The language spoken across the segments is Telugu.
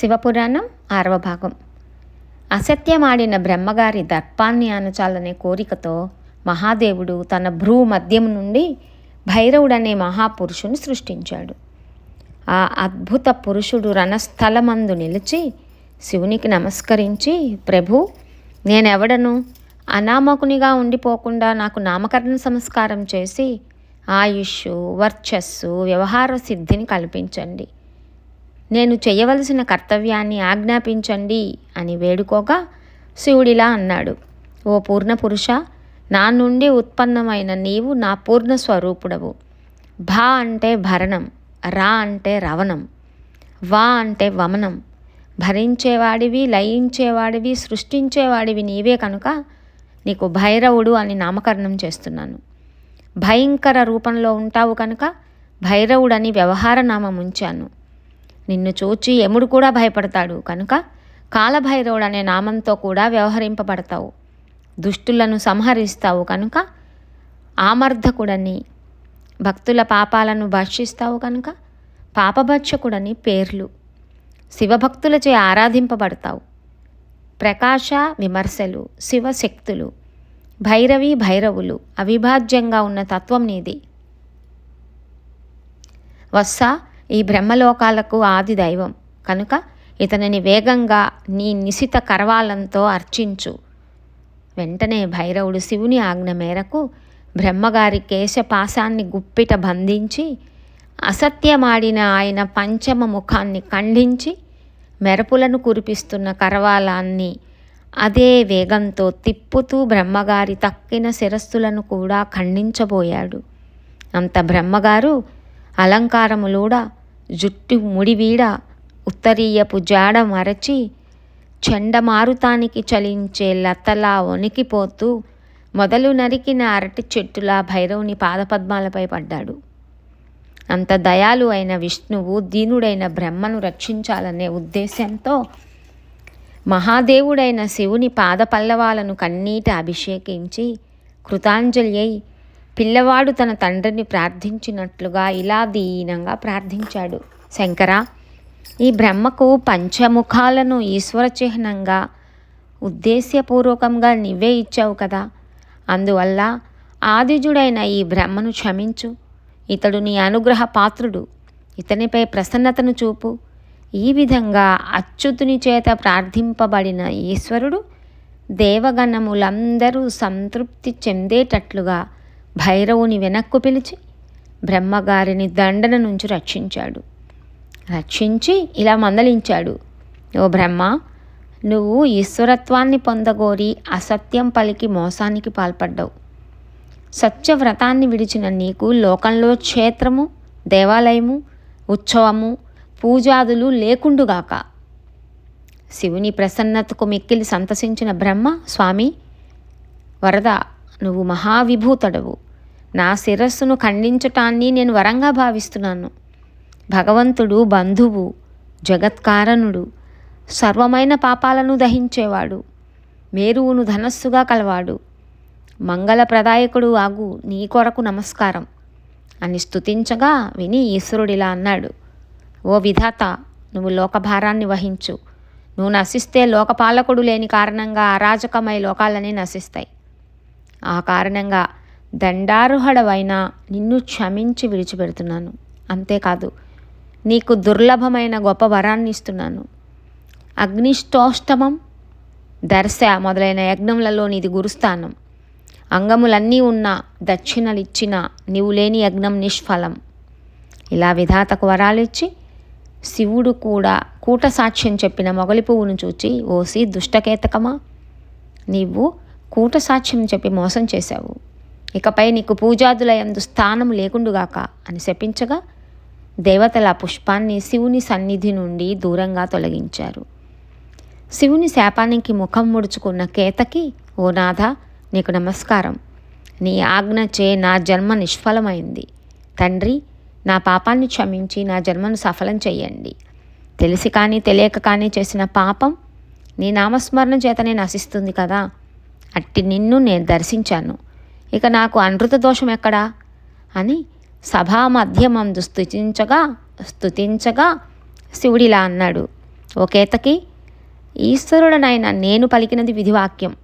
శివపురాణం ఆరవ భాగం. అసత్యమాడిన బ్రహ్మగారి దర్పాన్ని అనచాలనే కోరికతో మహాదేవుడు తన భ్రూ మద్యం నుండి భైరవుడనే మహాపురుషుని సృష్టించాడు. ఆ అద్భుత పురుషుడు రణస్థలమందు నిలిచి శివునికి నమస్కరించి ప్రభు నేనెవడను? అనామకునిగా ఉండిపోకుండా నాకు నామకరణ సంస్కారం చేసి ఆయుష్ వర్చస్సు వ్యవహార సిద్ధిని కల్పించండి. నేను చేయవలసిన కర్తవ్యాన్ని ఆజ్ఞాపించండి అని వేడుకోగా శివుడిలా అన్నాడు. ఓ పూర్ణ పురుష నా నుండి ఉత్పన్నమైన నీవు నా పూర్ణ స్వరూపుడవు. భా అంటే భరణం రా అంటే రవణం వా అంటే వమనం. భరించేవాడివి లయించేవాడివి సృష్టించేవాడివి నీవే కనుక నీకు భైరవుడు అని నామకరణం చేస్తున్నాను. భయంకర రూపంలో ఉంటావు కనుక భైరవుడని వ్యవహార నామం ఉంచాను. నిన్ను చూచి యముడు కూడా భయపడతాడు. కనుక కాలభైరవుడు అనే నామంతో కూడా వ్యవహరింపబడతావు. దుష్టులను సంహరిస్తావు. కనుక ఆమర్ధకుడని భక్తుల పాపాలను భక్షిస్తావు. కనుక పాపభక్షకుడని పేర్లు శివభక్తులచే ఆరాధింపబడతావు. ప్రకాశ విమర్శలు శివశక్తులు భైరవి భైరవులు అవిభాజ్యంగా ఉన్న తత్వం నీది. వస్స ఈ బ్రహ్మలోకాలకు ఆది దైవం. కనుక ఇతనిని వేగంగా నీ నిశిత కరవాలంతో అర్చించు. వెంటనే భైరవుడు శివుని ఆజ్ఞ మేరకు బ్రహ్మగారి కేశపాశాన్ని గుప్పిట బంధించి అసత్యమాడిన ఆయన పంచమ ముఖాన్ని ఖండించి మెరుపులను కురిపిస్తున్న కరవాలాన్ని అదే వేగంతో తిప్పుతూ బ్రహ్మగారి తక్కిన శిరస్సులను కూడా ఖండించబోయాడు. అంత బ్రహ్మగారు అలంకారములూడ జుట్టు ముడివీడ ఉత్తరీయపు జాడ మరచి చండమారుతానికి చలించే లతలా వణికిపోతూ మొదలు నరికిన అరటి చెట్టులా భైరవుని పాదపద్మాలపై పడ్డాడు. అంత దయాలు అయిన విష్ణువు దీనుడైన బ్రహ్మను రక్షించాలనే ఉద్దేశంతో మహాదేవుడైన శివుని పాదపల్లవాలను కన్నీట అభిషేకించి కృతాంజలి అయి పిల్లవాడు తన తండ్రిని ప్రార్థించినట్లుగా ఇలా దీనంగా ప్రార్థించాడు. శంకర ఈ బ్రహ్మకు పంచముఖాలను ఈశ్వర చిహ్నంగా ఉద్దేశ్యపూర్వకంగా నువ్వే ఇచ్చావు కదా. అందువల్ల ఆదిజుడైన ఈ బ్రహ్మను క్షమించు. ఇతడు నీ అనుగ్రహ పాత్రుడు. ఇతనిపై ప్రసన్నతను చూపు. ఈ విధంగా అచ్యుతుని చేత ప్రార్థింపబడిన ఈశ్వరుడు దేవగణములందరూ సంతృప్తి చెందేటట్లుగా భైరవుని వెనక్కు పిలిచి బ్రహ్మగారిని దండన నుంచి రక్షించాడు. రక్షించి ఇలా మందలించాడు. ఓ బ్రహ్మ నువ్వు ఈశ్వరత్వాన్ని పొందగోరి అసత్యం పలికి మోసానికి పాల్పడ్డావు. సత్యవ్రతాన్ని విడిచిన నీకు లోకంలో క్షేత్రము దేవాలయము ఉత్సవము పూజాదులు లేకుండుగాక. శివుని ప్రసన్నతకు మిక్కిలి సంతసించిన బ్రహ్మ స్వామి వరద నువ్వు మహావిభూతడవు. నా శిరస్సును ఖండించటాన్ని నేను వరంగా భావిస్తున్నాను. భగవంతుడు బంధువు జగత్కారణుడు సర్వమైన పాపాలను దహించేవాడు. మేరువును ధనస్సుగా కలవాడు. మంగళప్రదాయకుడు ఆగు నీ కొరకు నమస్కారం. అని స్తుతించగా విని ఈశ్వరుడిలా అన్నాడు. ఓ విధాత నువ్వు లోకభారాన్ని వహించు. నువ్వు నశిస్తే లోకపాలకుడు లేని కారణంగా అరాజకమై లోకాలనే నశిస్తాయి. ఆ కారణంగా దండారుహడవైన నిన్ను క్షమించి విడిచిపెడుతున్నాను. అంతేకాదు నీకు దుర్లభమైన గొప్ప వరాన్ని ఇస్తున్నాను. అగ్నిష్టోష్టమం దర్శ మొదలైన యజ్ఞములలో నీది గురుస్థానం. అంగములన్నీ ఉన్న దక్షిణలిచ్చిన నీవు లేని యజ్ఞం నిష్ఫలం. ఇలా విధాతకు వరాలిచ్చి శివుడు కూడా కూట సాక్ష్యం చెప్పిన మొగలి పువ్వును చూచి ఓసి దుష్టకేతకమా? నీవు కూట సాక్ష్యం చెప్పి మోసం చేశావు. ఇకపై నీకు పూజాదులయందు స్థానం లేకుండుగాక అని శపించగా దేవతల పుష్పాన్ని శివుని సన్నిధి నుండి దూరంగా తొలగించారు. శివుని శాపానికి ముఖం ముడుచుకున్న కేతకి ఓ నాథ నీకు నమస్కారం. నీ ఆజ్ఞచే నా జన్మ నిష్ఫలమైంది. తండ్రి నా పాపాన్ని క్షమించి నా జన్మను సఫలం చెయ్యండి. తెలిసి కానీ తెలియక కానీ చేసిన పాపం నీ నామస్మరణ చేతనే నశిస్తుంది కదా. అట్టి నిన్ను నేను దర్శించాను. ఇక నాకు అనృత దోషం ఎక్కడా? అని సభా మధ్యమందు స్థుతించగా స్తుతించగా శివుడిలా అన్నాడు. ఒకేతకి కేతకి ఈశ్వరుడనైన నేను పలికినది విధివాక్యం.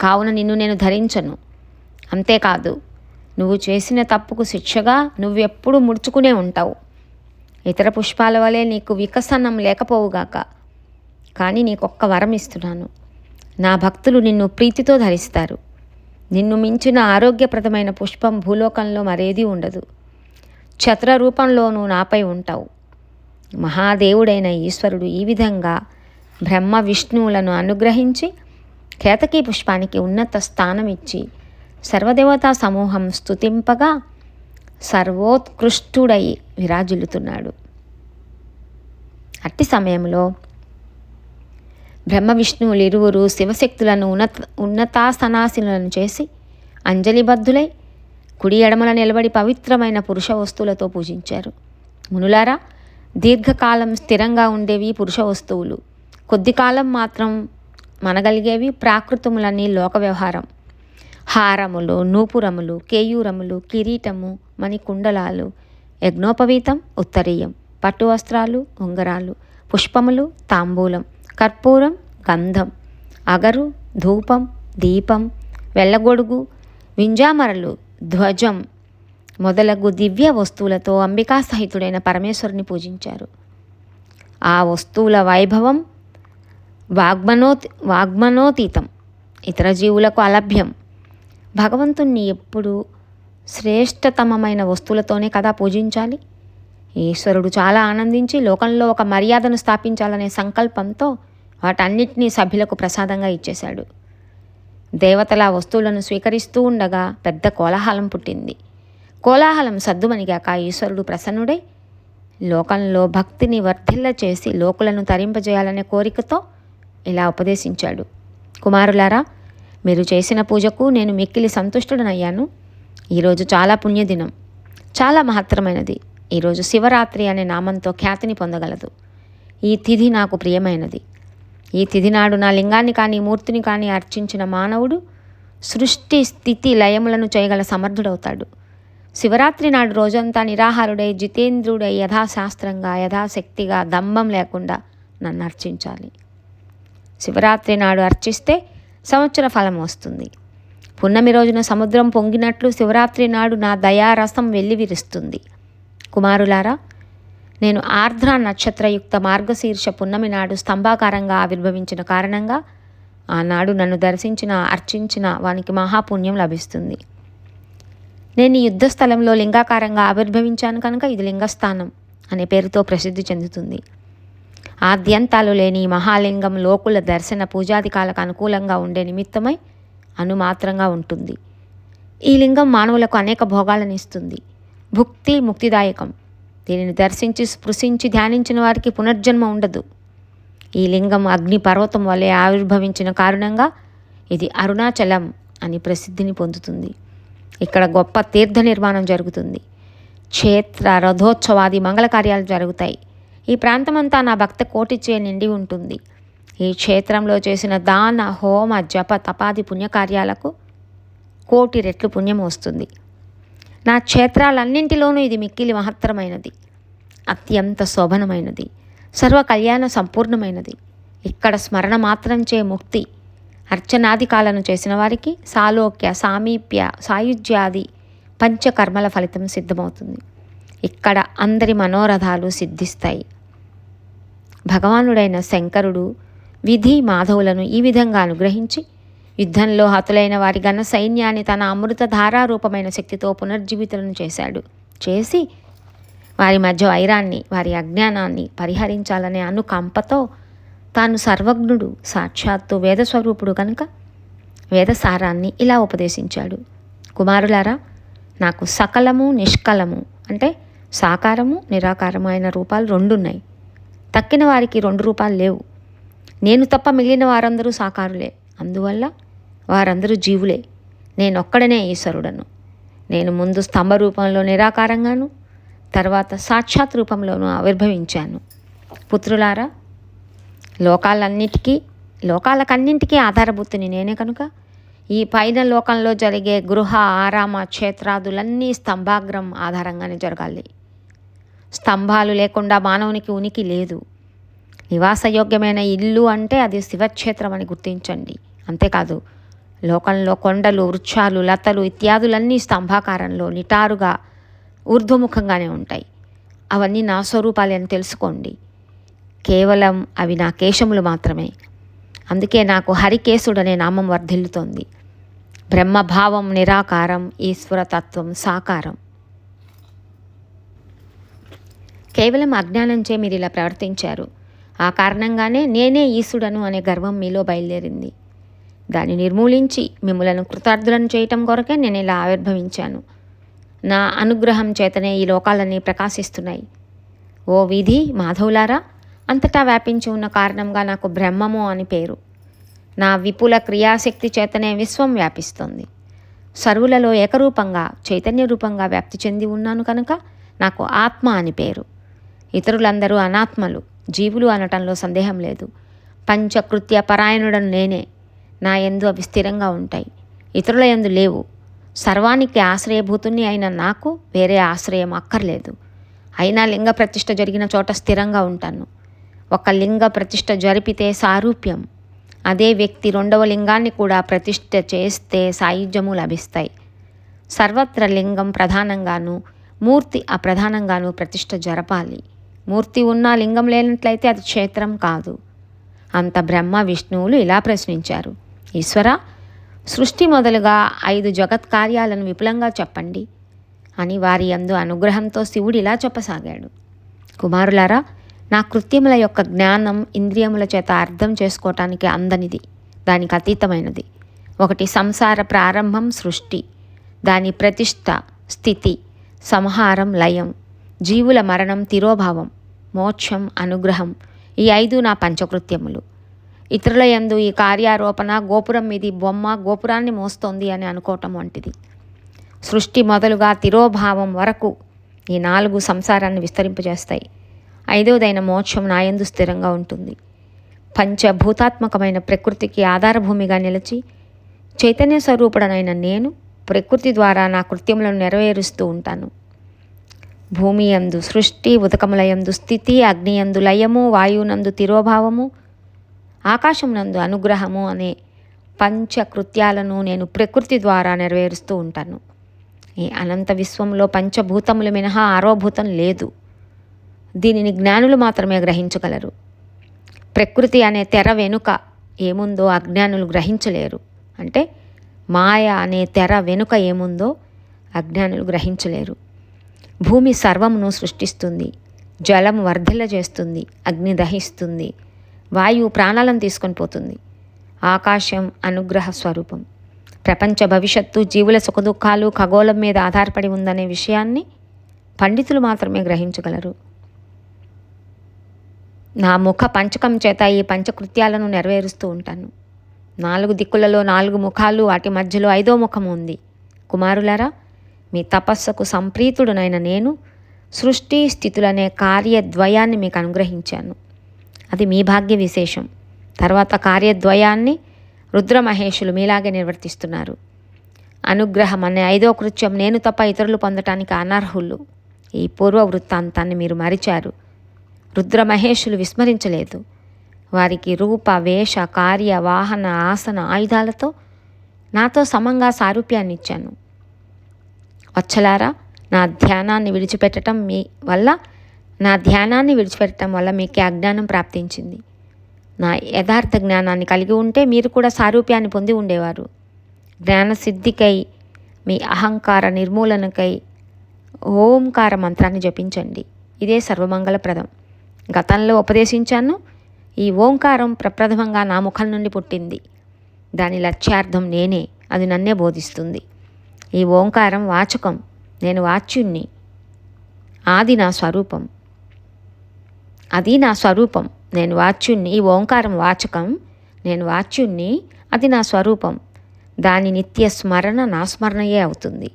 కావున నిన్ను నేను ధరించను. అంతేకాదు నువ్వు చేసిన తప్పుకు శిక్షగా నువ్వెప్పుడు ముడుచుకునే ఉంటావు. ఇతర పుష్పాల వలె నీకు వికసనం లేకపోవుగాక కానీ నీకొక్క వరం ఇస్తున్నాను. నా భక్తులు నిన్ను ప్రీతితో ధరిస్తారు. నిన్ను మించిన ఆరోగ్యప్రదమైన పుష్పం భూలోకంలో మరేదీ ఉండదు. ఛత్ర రూపంలోనూ నాపై ఉంటావు. మహాదేవుడైన ఈశ్వరుడు ఈ విధంగా బ్రహ్మ విష్ణువులను అనుగ్రహించి కేతకీ పుష్పానికి ఉన్నత స్థానం ఇచ్చి సర్వదేవతా సమూహం స్తుతింపగా సర్వోత్కృష్టుడై విరాజిల్లుతున్నాడు. అట్టి సమయంలో బ్రహ్మ విష్ణువులు ఇరువురు శివశక్తులను ఉన్నత ఉన్నతాసనాశీలను చేసి అంజలిబద్ధులై కుడి ఎడమల నిలబడి పవిత్రమైన పురుష వస్తువులతో పూజించారు. మునులారా దీర్ఘకాలం స్థిరంగా ఉండేవి పురుష వస్తువులు. కొద్ది కాలం మాత్రం మనగలిగేవి ప్రాకృతములన్నీ లోక వ్యవహారం. హారములు నూపురములు కేయూరములు కిరీటము మణికుండలాలు యజ్ఞోపవీతం ఉత్తరీయం పట్టు వస్త్రాలు ఉంగరాలు పుష్పములు తాంబూలం కర్పూరం గంధం అగరు ధూపం దీపం వెళ్ళగొడుగు వింజామరలు ధ్వజం మొదలగు దివ్య వస్తువులతో అంబికా సహితుడైన పరమేశ్వరుని పూజించారు. ఆ వస్తువుల వైభవం వాగ్మనోతి వాగ్మనోతీతం ఇతర జీవులకు అలభ్యం. భగవంతుణ్ణి ఎప్పుడు శ్రేష్టతమమైన వస్తువులతోనే కదా పూజించాలి? ఈశ్వరుడు చాలా ఆనందించి లోకంలో ఒక మర్యాదను స్థాపించాలనే సంకల్పంతో వాటన్నిటినీ సభ్యులకు ప్రసాదంగా ఇచ్చేశాడు. దేవతల వస్తువులను స్వీకరిస్తూ ఉండగా పెద్ద కోలాహలం పుట్టింది. కోలాహలం సద్దుమణిగాక ఈశ్వరుడు ప్రసన్నుడై లోకంలో భక్తిని వర్ధిల్ల చేసి లోకులను తరింపజేయాలనే కోరికతో ఇలా ఉపదేశించాడు. కుమారులారా మీరు చేసిన పూజకు నేను మిక్కిలి సంతుష్టుడనయ్యాను. ఈరోజు చాలా పుణ్యదినం. చాలా మహత్తరమైనది. ఈరోజు శివరాత్రి అనే నామంతో ఖ్యాతిని పొందగలదు. ఈ తిథి నాకు ప్రియమైనది. ఈ తిథి నాడు నా లింగాన్ని కానీ మూర్తిని కానీ అర్చించిన మానవుడు సృష్టి స్థితి లయములను చేయగల సమర్థుడవుతాడు. శివరాత్రి నాడు రోజంతా నిరాహారుడై జితేంద్రుడై యథాశాస్త్రంగా యథాశక్తిగా దంభం లేకుండా నన్ను అర్చించాలి. శివరాత్రి నాడు అర్చిస్తే సంవత్సర ఫలం వస్తుంది. పున్నమి రోజున సముద్రం పొంగినట్లు శివరాత్రి నాడు నా దయారసం వెల్లివిరుస్తుంది. కుమారులారా నేను ఆర్ద్ర నక్షత్రయుక్త మార్గశీర్ష పున్నమి నాడు స్తంభాకారంగా ఆవిర్భవించిన కారణంగా ఆనాడు నన్ను దర్శించిన అర్చించిన వానికి మహాపుణ్యం లభిస్తుంది. నేను ఈ యుద్ధ స్థలంలో లింగాకారంగా ఆవిర్భవించాను కనుక ఇది లింగస్థానం అనే పేరుతో ప్రసిద్ధి చెందుతుంది. ఆద్యంతాలు లేని మహాలింగం లోకుల దర్శన పూజాధికాలకు అనుకూలంగా ఉండే నిమిత్తమై అనుమాత్రంగా ఉంటుంది. ఈ లింగం మానవులకు అనేక భోగాలను ఇస్తుంది. భుక్తి ముక్తిదాయకం. దీనిని దర్శించి స్పృశించి ధ్యానించిన వారికి పునర్జన్మ ఉండదు. ఈ లింగం అగ్ని పర్వతం వలె ఆవిర్భవించిన కారణంగా ఇది అరుణాచలం అని ప్రసిద్ధిని పొందుతుంది. ఇక్కడ గొప్ప తీర్థ నిర్మాణం జరుగుతుంది. క్షేత్ర రథోత్సవాది మంగళ కార్యాలు జరుగుతాయి. ఈ ప్రాంతమంతా నా భక్త కోటిచే నిండి ఉంటుంది. ఈ క్షేత్రంలో చేసిన దాన హోమ జప తపాది పుణ్యకార్యాలకు కోటి రెట్లు పుణ్యం వస్తుంది. నా క్షేత్రాలన్నింటిలోనూ ఇది మిక్కిలి మహత్తరమైనది. అత్యంత శోభనమైనది. సర్వ కళ్యాణ సంపూర్ణమైనది. ఇక్కడ స్మరణ మాత్రంచే ముక్తి. అర్చనాదికాలను చేసిన వారికి సాలోక్య సామీప్య సాయుధ్యాది పంచకర్మల ఫలితం సిద్ధమవుతుంది. ఇక్కడ అందరి మనోరథాలు సిద్ధిస్తాయి. భగవానుడైన శంకరుడు విధి మాధవులను ఈ విధంగా అనుగ్రహించి యుద్ధంలో హతులైన వారి ఘన సైన్యాన్ని తన అమృత ధారారూపమైన శక్తితో పునర్జీవితులను చేశాడు. చేసి వారి మధ్య వైరాన్ని వారి అజ్ఞానాన్ని పరిహరించాలనే అనుకంపతో తాను సర్వజ్ఞుడు సాక్షాత్తు వేదస్వరూపుడు కనుక వేదసారాన్ని ఇలా ఉపదేశించాడు. కుమారులారా నాకు సకలము నిష్కలము అంటే సాకారము నిరాకారము అయిన రూపాలు రెండున్నాయి. తక్కిన వారికి రెండు రూపాలు లేవు. నేను తప్ప మిగిలిన వారందరూ సాకారులే. అందువల్ల వారందరూ జీవులే. నేనొక్కడనే ఈశ్వరుడను. నేను ముందు స్తంభ రూపంలో నిరాకారంగాను తర్వాత సాక్షాత్ రూపంలోనూ ఆవిర్భవించాను. పుత్రులారా లోకాలన్నిటికీ లోకాలకన్నింటికీ ఆధారభూతిని నేనే కనుక ఈ పైన లోకంలో జరిగే గృహ ఆరామ క్షేత్రాదులన్నీ స్తంభాగ్రం ఆధారంగానే జరగాలి. స్తంభాలు లేకుండా మానవునికి ఉనికి లేదు. నివాసయోగ్యమైన ఇల్లు అంటే అది శివక్షేత్రం అని గుర్తించండి. అంతేకాదు లోకంలో కొండలు వృక్షాలు లతలు ఇత్యాదులన్నీ స్తంభాకారంలో నిటారుగా ఊర్ధ్వముఖంగానే ఉంటాయి. అవన్నీ నా స్వరూపాలే అని తెలుసుకోండి. కేవలం అవి నా కేశములు మాత్రమే. అందుకే నాకు హరికేశుడనే నామం వర్ధిల్లుతోంది. బ్రహ్మభావం నిరాకారం ఈశ్వరతత్వం సాకారం. కేవలం అజ్ఞానంచే మీరు ఇలా ప్రవర్తించారు. ఆ కారణంగానే నేనే ఈశుడను అనే గర్వం మీలో బయలుదేరింది. దాన్ని నిర్మూలించి మిమ్మలను కృతార్థులను చేయటం కొరకే నేను ఇలా ఆవిర్భవించాను. నా అనుగ్రహం చేతనే ఈ లోకాలన్నీ ప్రకాశిస్తున్నాయి. ఓ విధి మాధవులారా అంతటా వ్యాపించి ఉన్న కారణంగా నాకు బ్రహ్మము అని పేరు. నా విపుల క్రియాశక్తి చేతనే విశ్వం వ్యాపిస్తుంది. సర్వులలో ఏకరూపంగా చైతన్య రూపంగా వ్యాప్తి చెంది ఉన్నాను కనుక నాకు ఆత్మ అని పేరు. ఇతరులందరూ అనాత్మలు జీవులు అనటంలో సందేహం లేదు. పంచకృత్య పరాయణుడను నేనే. నా ఎందు అవి స్థిరంగా ఉంటాయి. ఇతరుల ఎందు లేవు. సర్వానికి ఆశ్రయభూతుని అయిన నాకు వేరే ఆశ్రయం అక్కర్లేదు. అయినా లింగ ప్రతిష్ఠ జరిగిన చోట స్థిరంగా ఉంటాను. ఒక లింగ ప్రతిష్ట జరిపితే సారూప్యం. అదే వ్యక్తి రెండవ లింగాన్ని కూడా ప్రతిష్ఠ చేస్తే సాయుధ్యము లభిస్తాయి. సర్వత్ర లింగం ప్రధానంగాను మూర్తి అప్రధానంగాను ప్రతిష్ఠ జరపాలి. మూర్తి ఉన్న లింగం లేనట్లయితే అది క్షేత్రం కాదు. అంత బ్రహ్మ విష్ణువులు ఇలా ప్రశ్నించారు. ఈశ్వర సృష్టి మొదలుగా ఐదు జగత్ కార్యాలను విపులంగా చెప్పండి అని వారి అందు అనుగ్రహంతో శివుడు ఇలా చెప్పసాగాడు. కుమారులారా నా కృత్యముల యొక్క జ్ఞానం ఇంద్రియముల చేత అర్థం చేసుకోవటానికి అందనిది దానికి అతీతమైనది. ఒకటి సంసార ప్రారంభం సృష్టి దాని ప్రతిష్ట స్థితి సంహారం లయం జీవుల మరణం తిరోభావం మోక్షం అనుగ్రహం ఈ ఐదు నా పంచకృత్యములు. ఇతరుల యందు ఈ కార్యారోపణ గోపురం మీది బొమ్మ గోపురాన్ని మోస్తోంది అని అనుకోవటం వంటిది. సృష్టి మొదలుగా తిరోభావం వరకు ఈ నాలుగు సంసారాన్ని విస్తరింపజేస్తాయి. ఐదవదైన మోక్షం నాయందు స్థిరంగా ఉంటుంది. పంచభూతాత్మకమైన ప్రకృతికి ఆధారభూమిగా నిలిచి చైతన్య స్వరూపుడనైన నేను ప్రకృతి ద్వారా నా కృత్యములను నెరవేరుస్తూ ఉంటాను. భూమి యందు సృష్టి ఉదకములయందు స్థితి అగ్నియందు లయము వాయునందు తిరోభావము ఆకాశమునందు అనుగ్రహము అనే పంచకృత్యాలను నేను ప్రకృతి ద్వారా నెరవేరుస్తూ ఉంటాను. ఈ అనంత విశ్వంలో పంచభూతములు మినహా ఆరోభూతం లేదు. దీనిని జ్ఞానులు మాత్రమే గ్రహించగలరు. ప్రకృతి అనే తెర వెనుక ఏముందో అజ్ఞానులు గ్రహించలేరు. అంటే మాయ అనే తెర వెనుక ఏముందో అజ్ఞానులు గ్రహించలేరు. భూమి సర్వమును సృష్టిస్తుంది. జలం వర్ధిల్ల చేస్తుంది అగ్ని దహిస్తుంది. వాయువు ప్రాణాలను తీసుకొని పోతుంది. ఆకాశం అనుగ్రహ స్వరూపం. ప్రపంచ భవిష్యత్తు జీవుల సుఖదుఖాలు ఖగోళం మీద ఆధారపడి ఉందనే విషయాన్ని పండితులు మాత్రమే గ్రహించగలరు. నా ముఖ పంచకం చేత ఈ పంచకృత్యాలను నెరవేరుస్తూ ఉంటాను. నాలుగు దిక్కులలో నాలుగు ముఖాలు వాటి మధ్యలో ఐదో ముఖం ఉంది. కుమారులారా మీ తపస్సుకు సంప్రీతుడునైన నేను సృష్టి స్థితులనే కార్యద్వయాన్ని మీకు అనుగ్రహించాను. అది మీ భాగ్య విశేషం. తర్వాత కార్యద్వయాన్ని రుద్రమహేషులు మీలాగే నిర్వర్తిస్తున్నారు. అనుగ్రహం అనే ఐదో కృత్యం నేను తప్ప ఇతరులు పొందటానికి అనర్హులు. ఈ పూర్వ వృత్తాంతాన్ని మీరు మరిచారు. రుద్రమహేషులు విస్మరించలేదు. వారికి రూప వేష కార్య వాహన ఆసన ఆయుధాలతో నాతో సమంగా సారూప్యాన్ని ఇచ్చాను వచ్చలారా? నా ధ్యానాన్ని విడిచిపెట్టడం మీ వల్ల నా ధ్యానాన్ని విడిచిపెట్టడం వల్ల మీకు అజ్ఞానం ప్రాప్తించింది. నా యథార్థ జ్ఞానాన్ని కలిగి ఉంటే మీరు కూడా సారూప్యాన్ని పొంది ఉండేవారు. జ్ఞానసిద్ధికై మీ అహంకార నిర్మూలనకై ఓంకార మంత్రాన్ని జపించండి. ఇదే సర్వమంగళప్రదం. గతంలో ఉపదేశించాను ఈ ఓంకారం ప్రప్రథమంగా నా ముఖం నుండి పుట్టింది. దాని లక్ష్యార్థం నేనే అది నన్నే బోధిస్తుంది. ఈ ఓంకారం వాచకం నేను వాచ్యుణ్ణి. ఆది నా స్వరూపం. అది నా స్వరూపం. నేను వాచ్యుణ్ణి ఈ ఓంకారం వాచకం. నేను వాచ్యుణ్ణి అది నా స్వరూపం. దాని నిత్య స్మరణ నా స్మరణయే అవుతుంది.